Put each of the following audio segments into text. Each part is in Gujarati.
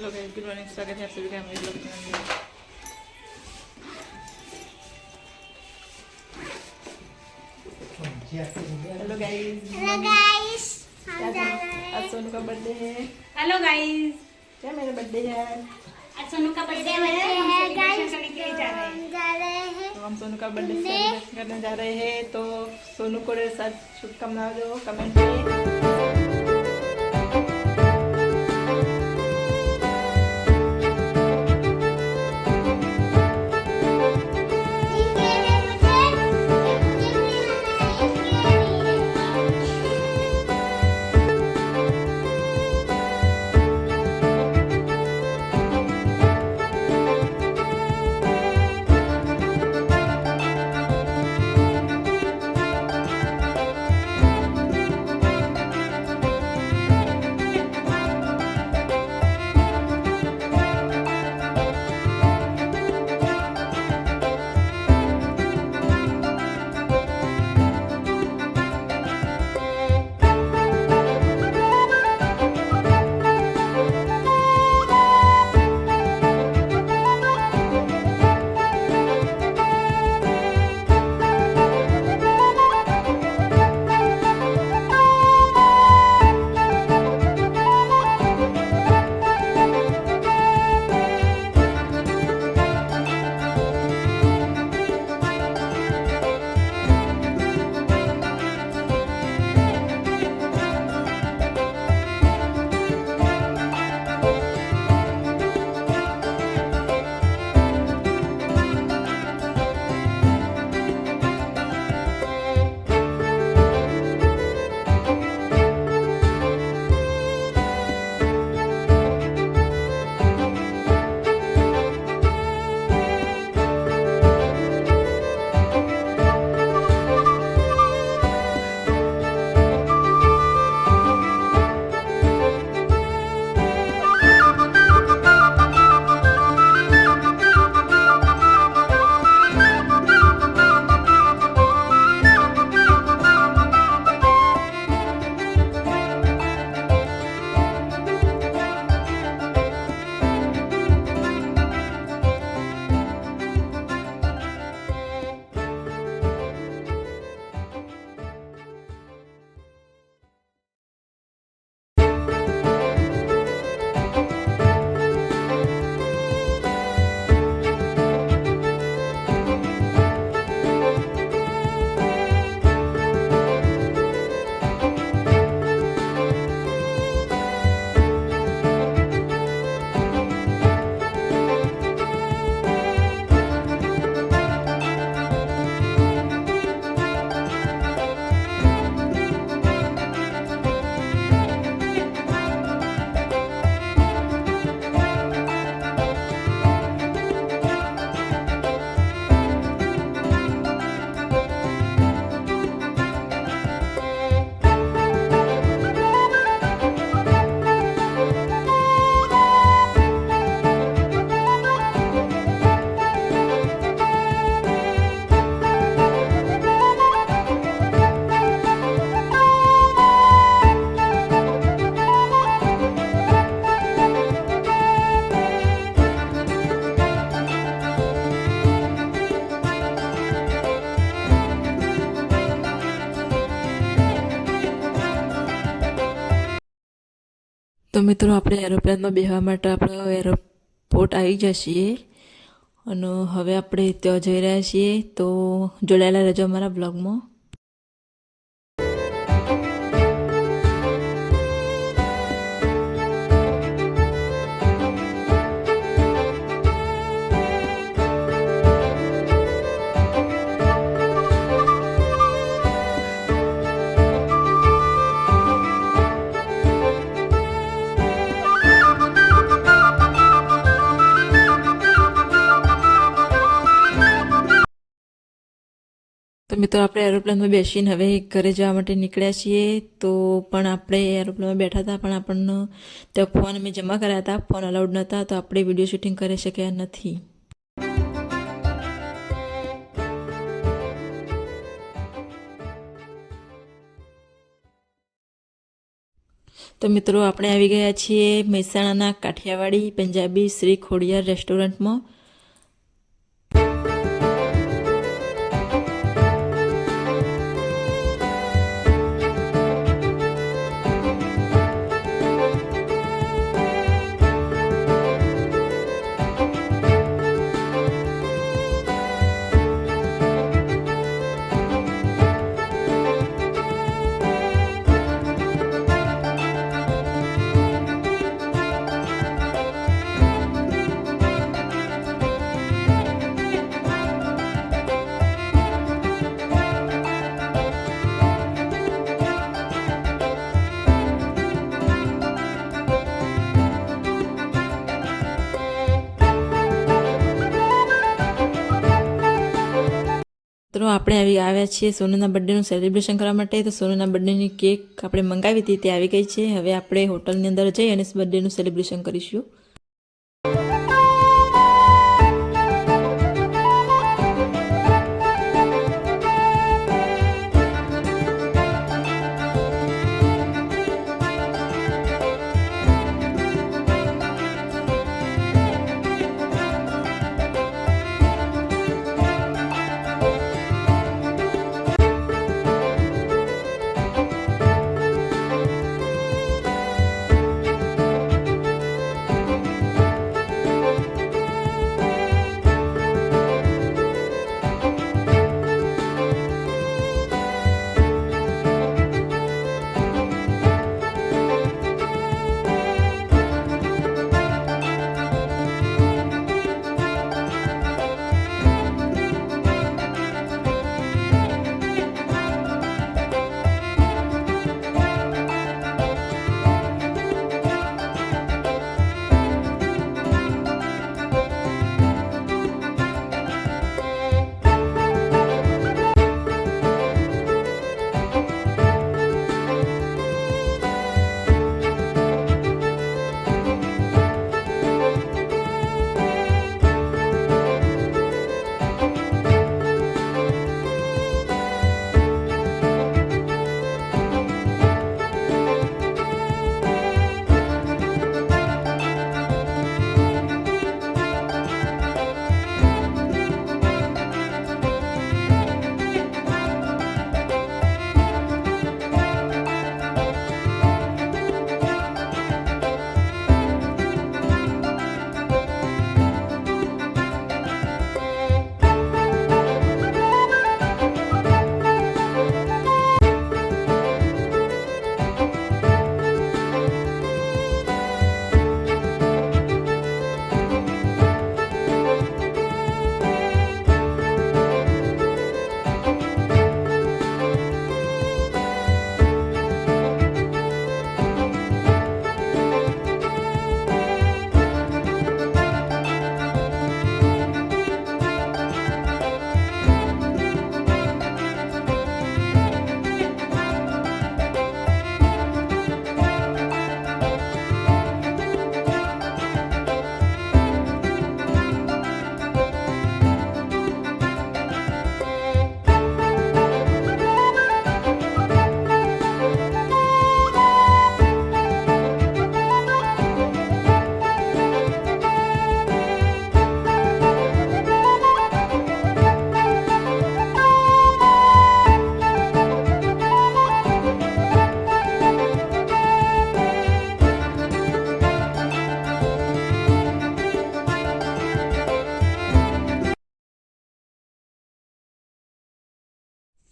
गुड मॉर्निंग स्वागत है आप सभी का हेलो गाइस आज सोनू का बर्थडे है। हेलो गाइस क्या मेरा बर्थडे है? आज सोनू का बर्थडे है। तो हम सोनू का बर्थडे करने जा रहे हैं। तो सोनू को साथ शुभकामना दो कमेंट में મિત્રો, આપણે એરોપ્લેનમાં બેહવા માટે આપણે એરોપોર્ટ આવી જઈએ અને હવે આપણે ત્યાં જઈ રહ્યા છીએ. તો જોડાયેલા રહેજો અમારા બ્લોગમાં તો મિત્રો, આપણે એરોપ્લેનમાં બેસીને હવે ઘરે જવા માટે નીકળ્યા છીએ. તો પણ આપણે એરોપ્લેનમાં બેઠા હતા, પણ આપણને ત્યાં ફોન અમે જમા કર્યા હતા. ફોન અલાઉડ નહોતા, તો આપણે વીડિયો શૂટિંગ કરી શક્યા નથી. તો મિત્રો, આપણે આવી ગયા છીએ મહેસાણાના કાઠિયાવાડી, પંજાબી શ્રી ખોડિયાર રેસ્ટોરન્ટમાં. આપણે આવી આવ્યા છીએ સોનુના બર્થડેનું સેલિબ્રેશન કરવા માટે, તો સોનુના બર્થડેની કેક આપણે મંગાવી હતી, તે આવી ગઈ છે. હવે આપણે હોટલની અંદર જઈ અને બર્થડેનું સેલિબ્રેશન કરીશું.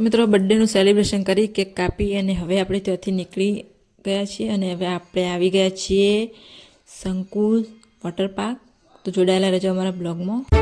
તો મિત્રો બર્થડેનું સેલિબ્રેશન કરી કેક કાપી અને હવે આપણે ત્યાંથી નીકળી ગયા છીએ અને હવે આપણે આવી ગયા છીએ સંકુલ વોટર પાર્ક તો જોડાયેલા રહેજો અમારા બ્લોગમાં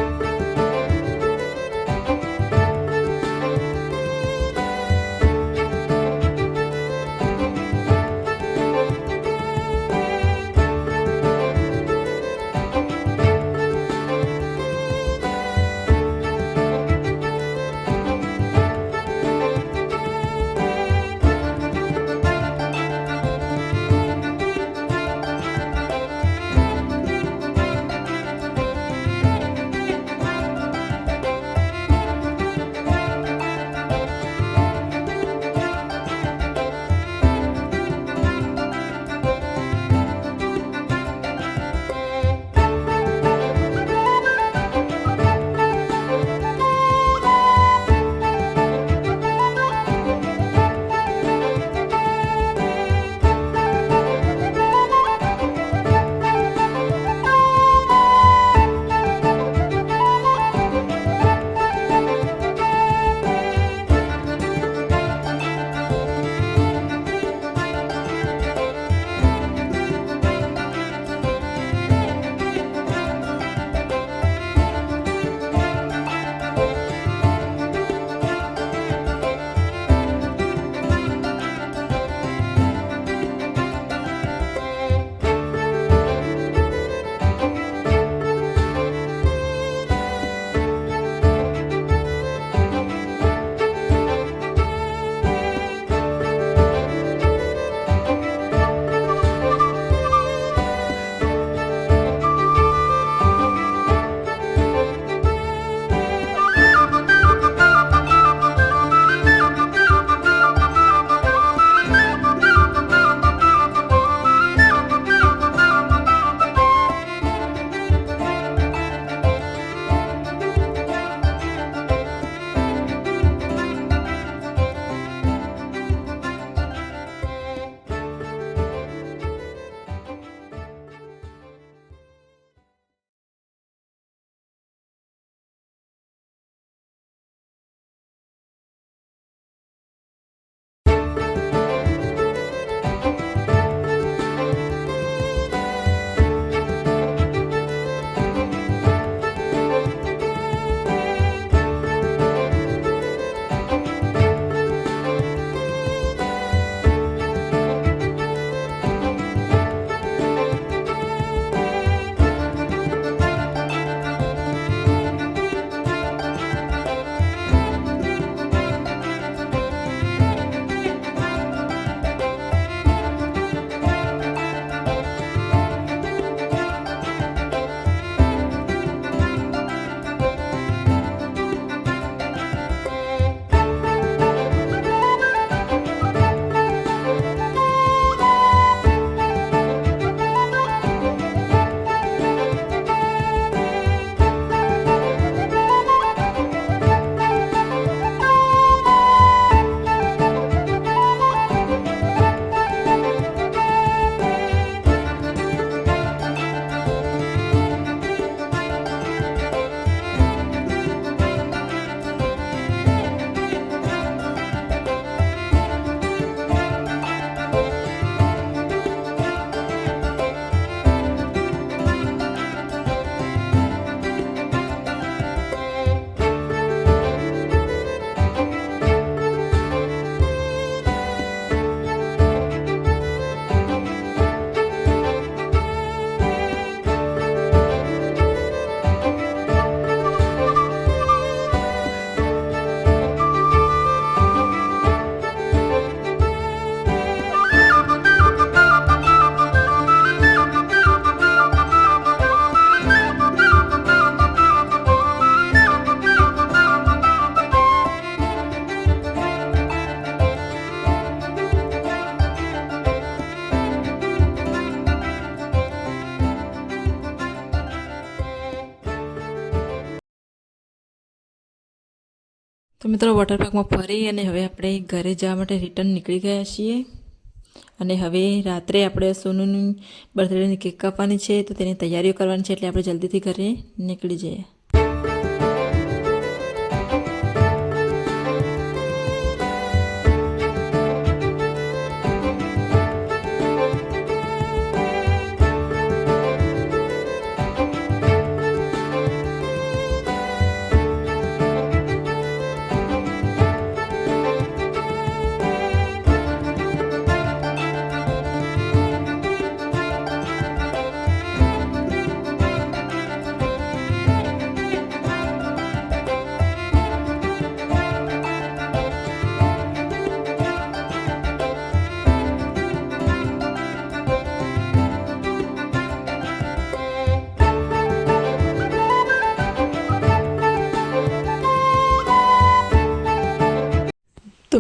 મિત્રો વોટર પાર્કમાં ફરી અને હવે આપણે ઘરે જવા માટે રિટર્ન નીકળી ગયા છીએ. અને હવે રાત્રે આપણે સોનુની બર્થડેની કેક કાપવાની છે, તો તેની તૈયારીઓ કરવાની છે, એટલે આપણે જલ્દીથી ઘરે નીકળી જઈએ.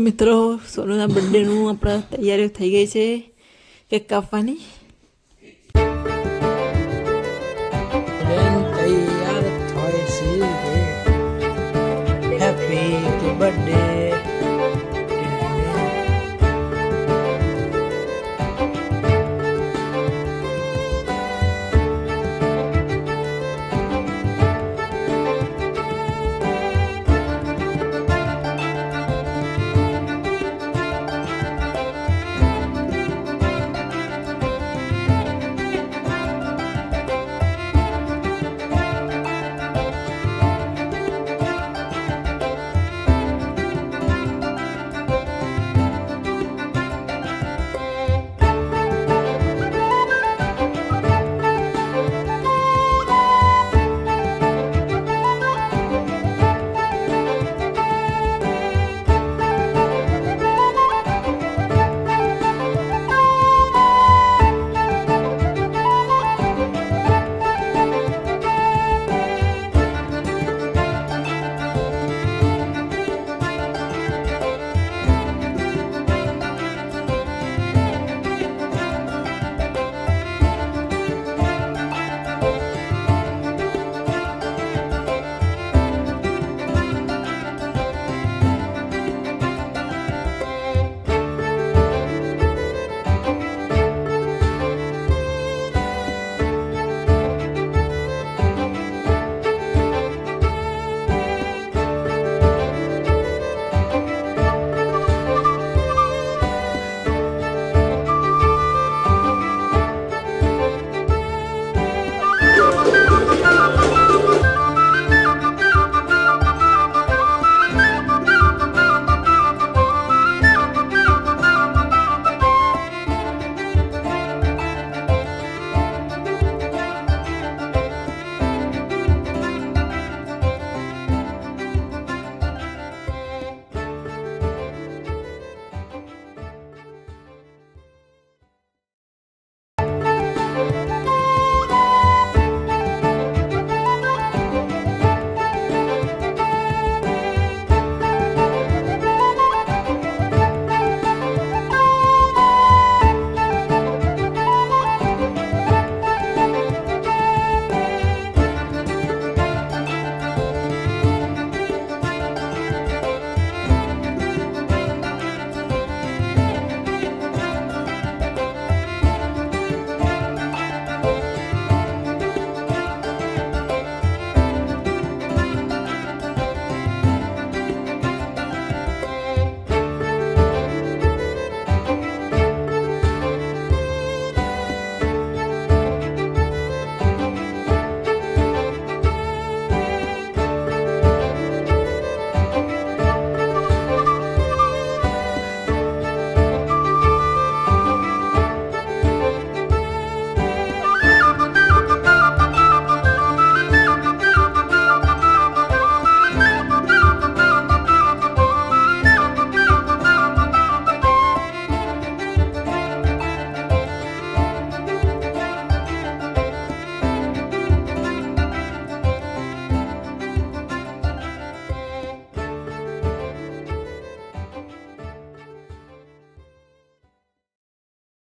મિત્રો સોનુના બર્થડેનું આપણા તૈયારીઓ થઈ ગઈ છે. કેક કાપવાની